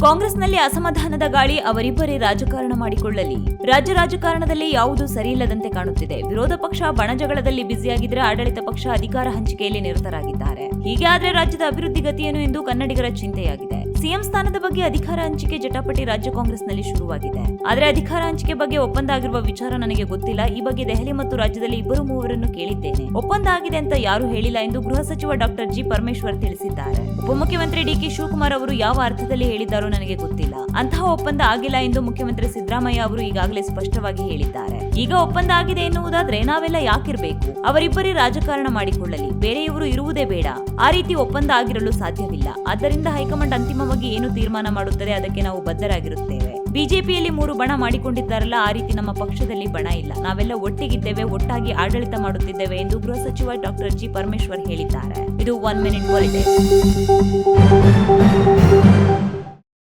ಕಾಂಗ್ರೆಸ್ನಲ್ಲಿ ಅಸಮಾಧಾನದ ಗಾಳಿ ಅವರಿಬ್ಬರೇ ರಾಜಕಾರಣ ಮಾಡಿಕೊಳ್ಳಲಿ. ರಾಜ್ಯ ರಾಜಕಾರಣದಲ್ಲಿ ಯಾವುದು ಸರಿಯಿಲ್ಲದಂತೆ ಕಾಣುತ್ತಿದೆ. ವಿರೋಧ ಪಕ್ಷ ಬಣಜಗಳದಲ್ಲಿ ಬ್ಯುಸಿಯಾಗಿದ್ದರೆ ಆಡಳಿತ ಪಕ್ಷ ಅಧಿಕಾರ ಹಂಚಿಕೆಯಲ್ಲಿ ನಿರತರಾಗಿದ್ದಾರೆ. ಹೀಗೆ ಆದರೆ ರಾಜ್ಯದ ಅಭಿವೃದ್ಧಿ ಗತಿಯೇನು ಎಂದು ಕನ್ನಡಿಗರ ಚಿಂತೆಯಾಗಿದೆ. ಸಿಎಂ ಸ್ಥಾನದ ಬಗ್ಗೆ ಅಧಿಕಾರ ಹಂಚಿಕೆ ಜಟಾಪಟಿ ರಾಜ್ಯ ಕಾಂಗ್ರೆಸ್ನಲ್ಲಿ ಶುರುವಾಗಿದೆ. ಆದರೆ ಅಧಿಕಾರ ಹಂಚಿಕೆ ಬಗ್ಗೆ ಒಪ್ಪಂದ ಆಗಿರುವ ವಿಚಾರ ನನಗೆ ಗೊತ್ತಿಲ್ಲ. ಈ ಬಗ್ಗೆ ದೆಹಲಿ ಮತ್ತು ರಾಜ್ಯದಲ್ಲಿ ಇಬ್ಬರು ಮೂವರನ್ನು ಕೇಳಿದ್ದೇನೆ. ಒಪ್ಪಂದ ಆಗಿದೆ ಅಂತ ಯಾರು ಹೇಳಿಲ್ಲ ಎಂದು ಗೃಹ ಸಚಿವ ಡಾಕ್ಟರ್ ಜಿ ಪರಮೇಶ್ವರ್ ತಿಳಿಸಿದ್ದಾರೆ. ಉಪಮುಖ್ಯಮಂತ್ರಿ ಡಿಕೆ ಶಿವಕುಮಾರ್ ಅವರು ಯಾವ ಅರ್ಥದಲ್ಲಿ ಹೇಳಿದ್ದಾರೋ ನನಗೆ ಗೊತ್ತಿಲ್ಲ. ಅಂತಹ ಒಪ್ಪಂದ ಆಗಿಲ್ಲ ಎಂದು ಮುಖ್ಯಮಂತ್ರಿ ಸಿದ್ದರಾಮಯ್ಯ ಅವರು ಈಗಾಗಲೇ ಸ್ಪಷ್ಟವಾಗಿ ಹೇಳಿದ್ದಾರೆ. ಈಗ ಒಪ್ಪಂದ ಆಗಿದೆ ಎನ್ನುವುದಾದ್ರೆ ನಾವೆಲ್ಲ ಯಾಕಿರ್ಬೇಕು? ಅವರಿಬ್ಬರೇ ರಾಜಕಾರಣ ಮಾಡಿಕೊಳ್ಳಲಿ. ಬೇರೆಯವರು ಇರುವುದೇ ಬೇಡ. ಆ ರೀತಿ ಒಪ್ಪಂದ ಆಗಿರಲು ಸಾಧ್ಯವಿಲ್ಲ. ಆದ್ದರಿಂದ ಹೈಕಮಾಂಡ್ ಅಂತಿಮವಾಗಿ ಏನು ತೀರ್ಮಾನ ಮಾಡುತ್ತದೆ ಅದಕ್ಕೆ ನಾವು ಬದ್ಧರಾಗಿರುತ್ತೇವೆ. ಬಿಜೆಪಿಯಲ್ಲಿ ಮೂರು ಬಣ ಮಾಡಿಕೊಂಡಿದ್ದಾರಲ್ಲ, ಆ ರೀತಿ ನಮ್ಮ ಪಕ್ಷದಲ್ಲಿ ಬಣ ಇಲ್ಲ. ನಾವೆಲ್ಲ ಒಟ್ಟಿಗಿದ್ದೇವೆ, ಒಟ್ಟಾಗಿ ಆಡಳಿತ ಮಾಡುತ್ತಿದ್ದೇವೆ ಎಂದು ಗೃಹ ಸಚಿವ ಡಾಕ್ಟರ್ ಜಿ ಪರಮೇಶ್ವರ್ ಹೇಳಿದ್ದಾರೆ. ಇದು ಒನ್ ಮಿನಿಟ್ ಪಾಲಿಟಿಕ್ಸ್